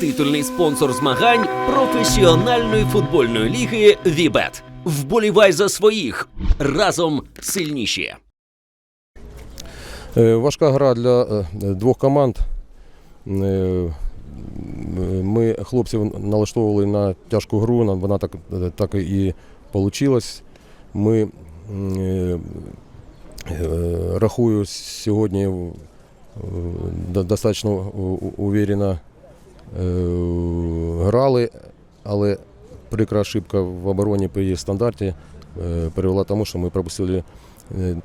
Титульний спонсор змагань професіональної футбольної ліги Вібет. Вболівай за своїх разом сильніші. Е, Важка гра для е, двох команд. Е, Ми хлопців налаштовували на тяжку гру, вона так, так і вийшла. Ми рахую сьогодні достатньо уверенно грали, але прикра ошибка в обороні при стандарті е, привела тому, що ми пропустили е,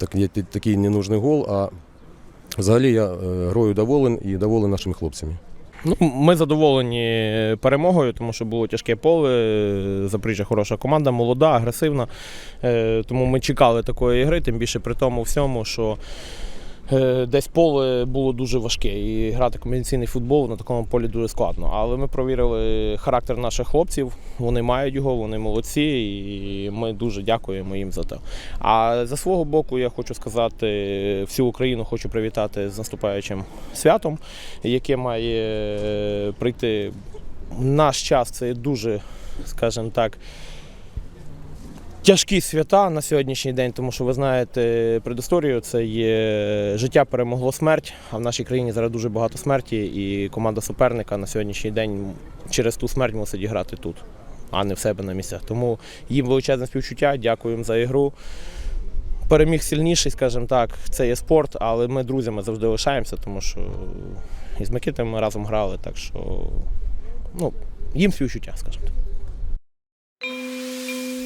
такий, ненужний гол. А Взагалі я е, грою доволен і доволен нашими хлопцями. Ну, ми задоволені перемогою, тому що було тяжке поле. Запоріжжя хороша команда, молода, агресивна. Е, Тому ми чекали такої гри, тим більше при тому всьому, що е, десь поле було дуже важке. І грати комбінаційний футбол на такому полі дуже складно. Але ми провірили характер наших хлопців. Вони мають його, вони молодці, і ми дуже дякуємо їм за те. А за свого боку, я хочу сказати, всю Україну хочу привітати з наступаючим святом яке має е, прийти наш час. Це дуже, скажімо так. Тяжкі свята на сьогоднішній день, тому що ви знаєте предісторію, це є життя перемогло смерть, а в нашій країні зараз дуже багато смерті, і команда суперника на сьогоднішній день через ту смерть мусить грати тут, а не в себе на місцях. Тому їм величезне співчуття, дякуємо за ігру. Переміг сильніший, скажімо так, це є спорт, але ми друзями завжди лишаємося, тому що і з Микитою ми разом грали, так що ну, їм співчуття, скажімо так.